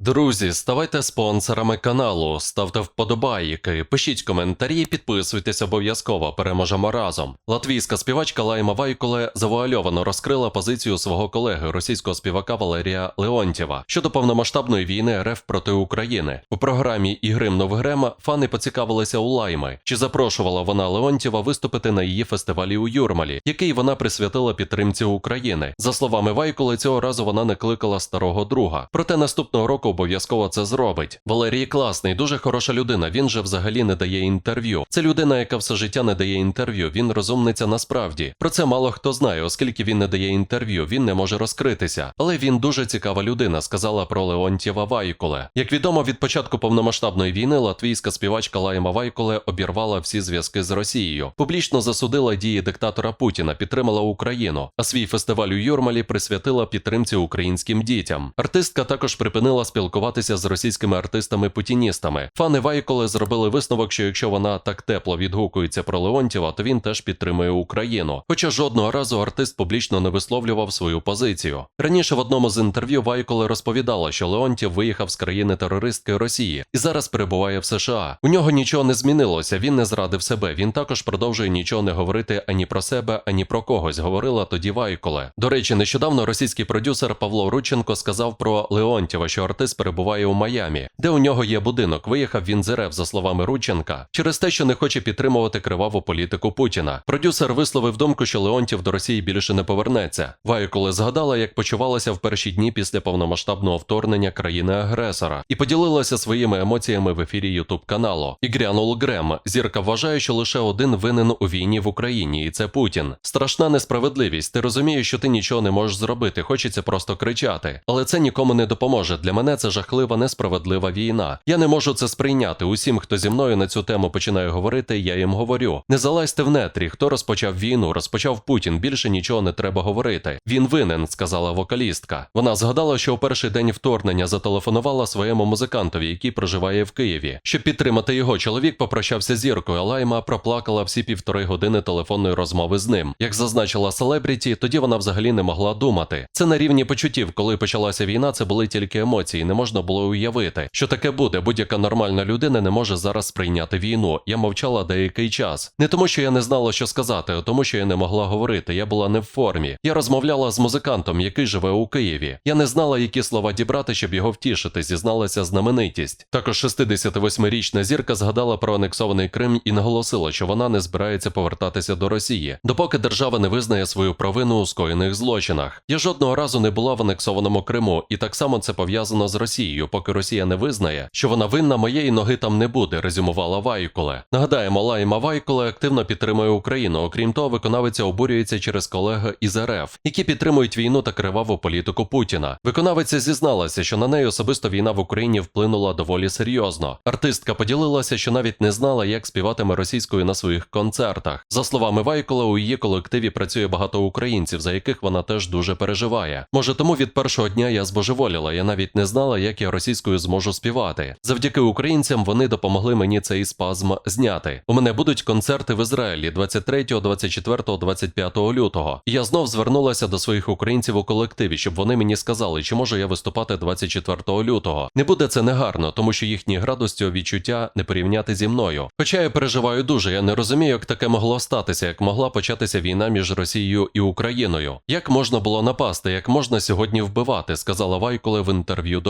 Друзі, ставайте спонсорами каналу, ставте вподобайки, пишіть коментарі, підписуйтесь обов'язково. Переможемо разом. Латвійська співачка Лайма Вайкуле завуальовано розкрила позицію свого колеги, російського співака Валерія Леонтєва щодо повномасштабної війни РФ проти України. У програмі Ігрим Новгрема фани поцікавилися у Лайми, чи запрошувала вона Леонтєва виступити на її фестивалі у Юрмалі, який вона присвятила підтримці України. За словами Вайкули, цього разу вона не кликала старого друга. Проте наступного року обов'язково це зробить. Валерій класний, дуже хороша людина. Він же взагалі не дає інтерв'ю. Це людина, яка все життя не дає інтерв'ю. Він розумниця насправді. Про це мало хто знає, оскільки він не дає інтерв'ю, він не може розкритися. Але він дуже цікава людина, сказала про Леонтьєва Вайкуле. Як відомо, від початку повномасштабної війни латвійська співачка Лайма Вайкуле обірвала всі зв'язки з Росією. Публічно засудила дії диктатора Путіна, підтримала Україну, а свій фестиваль у Юрмалі присвятила підтримці українським дітям. Артистка також припинила спілкуватися з російськими артистами-путіністами. Фани Вайколи зробили висновок, що якщо вона так тепло відгукується про Леонтьєва, то він теж підтримує Україну. Хоча жодного разу артист публічно не висловлював свою позицію. Раніше в одному з інтерв'ю Вайколи розповідала, що Леонтьєв виїхав з країни терористки Росії і зараз перебуває в США. У нього нічого не змінилося, він не зрадив себе. Він також продовжує нічого не говорити ані про себе, ані про когось. Говорила тоді Вайколе. До речі, нещодавно російський продюсер Павло Рудченко сказав про Леонтьєва, що артист перебуває у Майамі, де у нього є будинок. Виїхав він з РФ, за словами Рудченка, через те, що не хоче підтримувати криваву політику Путіна. Продюсер висловив думку, що Леонтьєв до Росії більше не повернеться. Вайколе згадала, як почувалася в перші дні після повномасштабного вторгнення країни-агресора, і поділилася своїми емоціями в ефірі Ютуб каналу. І грянул Грем. Зірка вважає, що лише один винен у війні в Україні, і це Путін. Страшна несправедливість. Ти розумієш, що ти нічого не можеш зробити, хочеться просто кричати. Але це нікому не допоможе. Для мене це жахлива, несправедлива війна. Я не можу це сприйняти. Усім, хто зі мною на цю тему починає говорити, я їм говорю. Не залазьте в нетрі. Хто розпочав війну, розпочав Путін. Більше нічого не треба говорити. Він винен, сказала вокалістка. Вона згадала, що у перший день вторгнення зателефонувала своєму музикантові, який проживає в Києві. Щоб підтримати його, чоловік попрощався з зіркою, а Лайма проплакала всі півтори години телефонної розмови з ним. Як зазначила селебріті, тоді вона взагалі не могла думати. Це на рівні почуттів, коли почалася війна, це були тільки емоції. Не можна було уявити, що таке буде. Будь-яка нормальна людина не може зараз сприйняти війну. Я мовчала деякий час. Не тому, що я не знала, що сказати, а тому, що я не могла говорити. Я була не в формі. Я розмовляла з музикантом, який живе у Києві. Я не знала, які слова дібрати, щоб його втішити. Зізналася знаменитість. Також 68-річна зірка згадала про анексований Крим і наголосила, що вона не збирається повертатися до Росії, допоки держава не визнає свою провину у скоєних злочинах. Я жодного разу не була в анексованому Криму, і так само це пов'язано з Росією. Поки Росія не визнає, що вона винна, моєї ноги там не буде, резюмувала Вайкуле. Нагадаємо, Лайма Вайкуле активно підтримує Україну. Окрім того, виконавиця обурюється через колег із РФ, які підтримують війну та криваву політику Путіна. Виконавиця зізналася, що на неї особисто війна в Україні вплинула доволі серйозно. Артистка поділилася, що навіть не знала, як співатиме російською на своїх концертах. За словами Вайкола, у її колективі працює багато українців, за яких вона теж дуже переживає. Може, тому від першого дня я збожеволіла. Я навіть не знала, як я російською зможу співати. Завдяки українцям вони допомогли мені цей спазм зняти. У мене будуть концерти в Ізраїлі 23, 24, 25 лютого. Я знов звернулася до своїх українців у колективі, щоб вони мені сказали, чи можу я виступати 24 лютого. Не буде це негарно, тому що їхні цього відчуття не порівняти зі мною. Хоча я переживаю дуже, я не розумію, як таке могло статися, як могла початися війна між Росією і Україною. Як можна було напасти, як можна сьогодні вбивати, сказала Вайколе в інтерв'ю